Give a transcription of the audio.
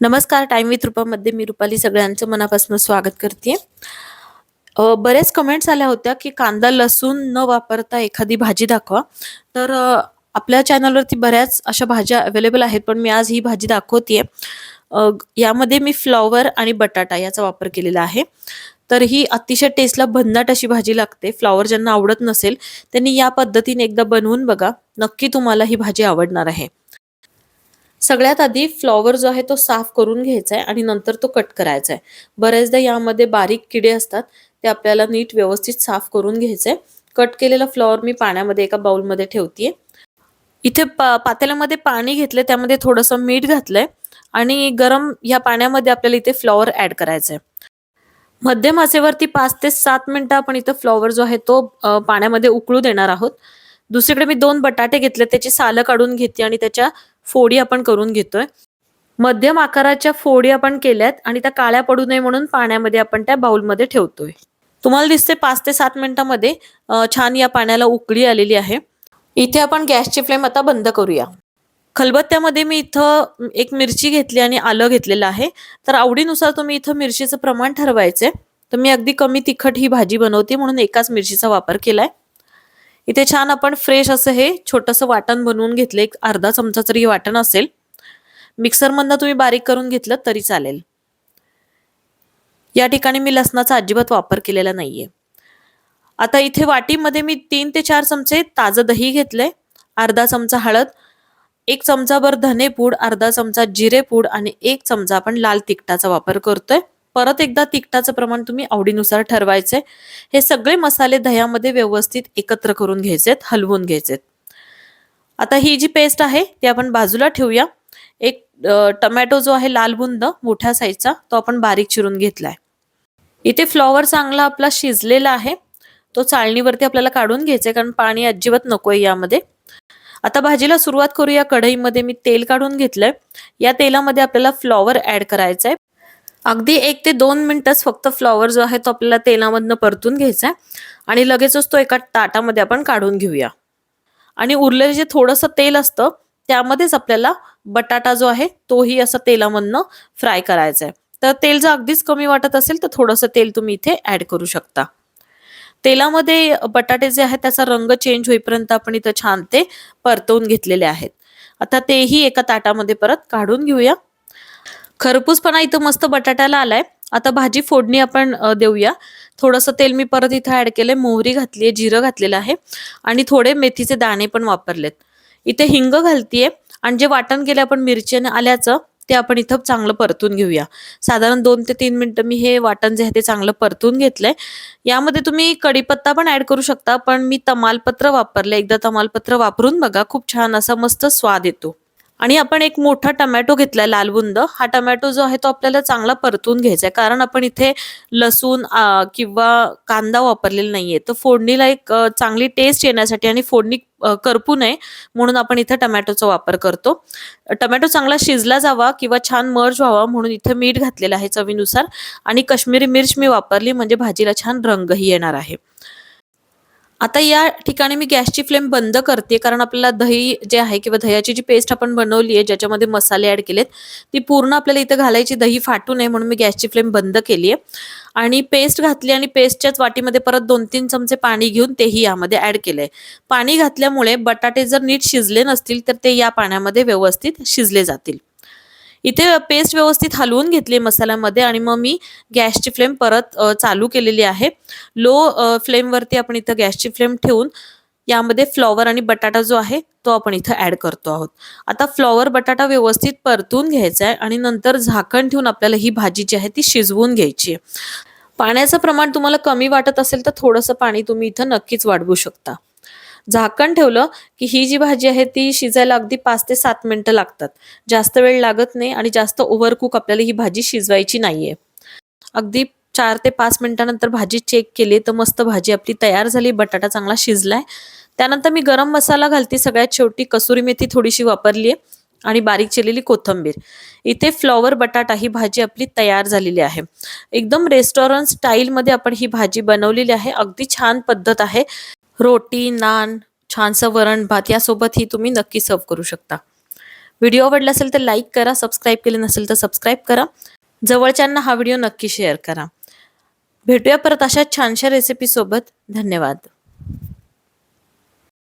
नमस्कार time with रूपामध्ये मी रुपाली सगळ्यांचं मनापासून स्वागत करते बरेच कमेंट्स आल्या होत्या की कांदा लसूण न वापरता एखादी भाजी दाखवा. तर आपल्या चॅनलवरती बऱ्याच अशा भाज्या अवेलेबल आहेत पण मी आज ही भाजी दाखवते यामध्ये मी फ्लॉवर आणि बटाटा याचा वापर केलेला आहे. तर ही अतिशय टेस्टला भन्नाट अशी भाजी लागते. फ्लॉवर ज्यांना आवडत नसेल त्यांनी या पद्धतीने एकदा बनवून बघा. नक्की तुम्हाला ही भाजी आवडणार आहे. सगळ्यात आधी फ्लॉवर जो आहे तो साफ करून घ्यायचा आहे आणि नंतर तो कट करायचा आहे बऱ्याचदा यामध्ये बारीक किडे असतात ते आपल्याला नीट व्यवस्थित साफ करून घ्यायचे कट केलेला फ्लॉवर मी पाण्यामध्ये एका बाउलमध्ये ठेवतीये. इथे पा पातेल्यामध्ये पाणी घेतलंय त्यामध्ये थोडंसं मीठ घातलंय आणि गरम या पाण्यामध्ये आपल्याला इथे फ्लॉवर ऍड करायचा आहे मध्यम आचेवरती पाच ते सात मिनिटं आपण इथं फ्लॉवर जो आहे तो पाण्यामध्ये उकळू देणार आहोत. दुसरीकडे मी दोन बटाटे घेतले त्याची सालं काढून घेते आणि त्याच्या फोडी आपण करून घेतोय. मध्यम आकाराच्या फोडी आपण केल्यात आणि त्या काळ्या पडू नये म्हणून पाण्यामध्ये आपण त्या बाउलमध्ये ठेवतोय. तुम्हाला दिसते पाच ते सात मिनिटांमध्ये छान या पाण्याला उकळी आलेली आहे. इथे आपण गॅसची फ्लेम आता बंद करूया. खलबत्त्यामध्ये मी इथं एक मिरची घेतली आणि आलं घेतलेलं आहे. तर आवडीनुसार तुम्ही इथं मिरचीचं प्रमाण ठरवायचंय. तर मी अगदी कमी तिखट ही भाजी बनवते म्हणून एकाच मिरचीचा वापर केलाय. इथे छान आपण फ्रेश असं हे छोटंसं वाटण बनवून घेतलं. एक अर्धा चमचा तरी वाटण असेल मिक्सरमधनं तुम्ही बारीक करून घेतलं तरी चालेल. या ठिकाणी मी लसणाचा अजिबात वापर केलेला नाहीये. आता इथे वाटीमध्ये मी तीन ते चार चमचे ताजं दही घेतलंय अर्धा चमचा हळद एक चमचाभर धनेपूड अर्धा चमचा जिरेपूड आणि एक चमचा आपण लाल तिखटाचा वापर करतोय. परत एकदा तिखटाचं प्रमाण तुम्ही आवडीनुसार ठरवायचे हे सगळे मसाले दह्यामध्ये व्यवस्थित एकत्र करून घ्यायचेत हलवून घ्यायचेत. आता ही जी पेस्ट आहे ती आपण बाजूला ठेवूया. एक टमॅटो जो आहे लाल बुंद मोठ्या साईजचा तो आपण बारीक चिरून घेतलाय. इथे फ्लॉवर चांगला आपला शिजलेला आहे. तो चाळणीवरती आपल्याला काढून घ्यायचा कारण पाणी अजिबात नकोय यामध्ये. आता भाजीला सुरुवात करूया. कढईमध्ये मी तेल काढून घेतलंय. या तेलामध्ये आपल्याला फ्लॉवर ऍड करायचा आहे अगदी एक ते दोन मिनिटच फक्त फ्लॉवर जो आहे तो आपल्याला तेलामधनं परतून घ्यायचा आहे आणि लगेचच तो एका ताटामध्ये आपण काढून घेऊया. आणि उरलेलं जे थोडंसं तेल असतं त्यामध्येच आपल्याला बटाटा जो आहे तोही असं तेलामधनं फ्राय करायचा आहे तर तेल जर अगदीच कमी वाटत असेल तर थोडंसं तेल तुम्ही इथे ऍड करू शकता. तेलामध्ये बटाटे जे आहेत त्याचा रंग चेंज होईपर्यंत आपण इथं छान ते परतवून घेतलेले आहेत. आता तेही एका ताटामध्ये परत काढून घेऊया. खरपूसपणा इथं मस्त बटाट्याला आलाय. आता भाजी फोडणी आपण देऊया. थोडंसं तेल मी परत इथं ऍड केलंय. मोहरी घातलीये जिरं घातलेलं आहे. आणि थोडे मेथीचे दाणे पण वापरलेत. इथे हिंग घालतीये. आणि जे वाटण केले आपण मिरची आणि आल्याचं ते आपण इथं चांगलं परतून घेऊया. साधारण दोन ते तीन मिनिटं मी हे वाटण जे आहे ते चांगलं परतून घेतलंय. यामध्ये तुम्ही कढीपत्ता पण ऍड करू शकता पण मी तमालपत्र वापरलं एकदा तमालपत्र वापरून बघा. खूप छान असा मस्त स्वाद येतो. आणि आपण एक मोठा टमॅटो घेतलाय लालबुंद हा टमॅटो जो आहे तो आपल्याला चांगला परतून घ्यायचा आहे कारण आपण इथे लसूण किंवा कांदा वापरलेला नाहीये. तर फोडणीला एक चांगली टेस्ट येण्यासाठी आणि फोडणी करपू नये म्हणून आपण इथे टमॅटोचा वापर करतो. टमॅटो चांगला शिजला जावा किंवा छान मर्ज व्हावा म्हणून इथे मीठ घातलेलं आहे चवीनुसार. आणि काश्मीरी मिर्च मी वापरली म्हणजे भाजीला छान रंगही येणार आहे. आता या ठिकाणी मी गॅसची फ्लेम बंद करते कारण आपल्याला दही जे आहे किंवा दह्याची जी पेस्ट आपण बनवली आहे ज्याच्यामध्ये मसाले ऍड केलेत ती पूर्ण आपल्याला इथं घालायची दही फाटू नये म्हणून मी गॅसची फ्लेम बंद केली आहे. आणि पेस्ट घातली आणि पेस्टच्याच वाटीमध्ये परत दोन तीन चमचे पाणी घेऊन तेही यामध्ये ऍड केलंय. पाणी घातल्यामुळे बटाटे जर नीट शिजले नसतील तर ते या पाण्यामध्ये व्यवस्थित शिजले जातील. इथे पेस्ट व्यवस्थित हलवून घेतली मसाल्यामध्ये आणि मग मी गॅसची फ्लेम परत चालू केलेली आहे. लो फ्लेमवरती आपण इथं गॅसची फ्लेम ठेवून यामध्ये फ्लॉवर आणि बटाटा जो आहे तो आपण इथं ऍड करतो आहोत. आता फ्लॉवर बटाटा व्यवस्थित परतून घ्यायचा आहे आणि नंतर झाकण ठेवून आपल्याला ही भाजी जी आहे ती शिजवून घ्यायची आहे. पाण्याचं प्रमाण तुम्हाला कमी वाटत असेल तर थोडंसं पाणी तुम्ही इथं नक्कीच वाढवू शकता. झाकण ठेवलं की ही जी भाजी आहे ती शिजायला अगदी पाच ते सात मिनिटं लागतात. जास्त वेळ लागत नाही आणि जास्त ओव्हरकुक आपल्याला ही भाजी शिजवायची नाहीये. अगदी चार ते पाच मिनिटानंतर भाजी चेक केली तर मस्त भाजी आपली तयार झाली बटाटा चांगला शिजलाय. त्यानंतर मी गरम मसाला घालते सगळ्यात शेवटी कसुरी मेथी थोडीशी वापरली आहे आणि बारीक चिरलेली कोथंबीर. इथे फ्लॉवर बटाटा ही भाजी आपली तयार झालेली आहे. एकदम रेस्टॉरंट स्टाईलमध्ये आपण ही भाजी बनवलेली आहे. अगदी छान पद्धत आहे. रोटी नान छानसं वरण भात यासोबत ही तुम्ही नक्की सर्व करू शकता. व्हिडिओ आवडला असेल तर लाईक करा सबस्क्राईब केले नसेल तर सबस्क्राईब करा. जवळच्यांना हा व्हिडिओ नक्की शेअर करा. भेटूया परत अशा छानशा रेसिपीसोबत धन्यवाद.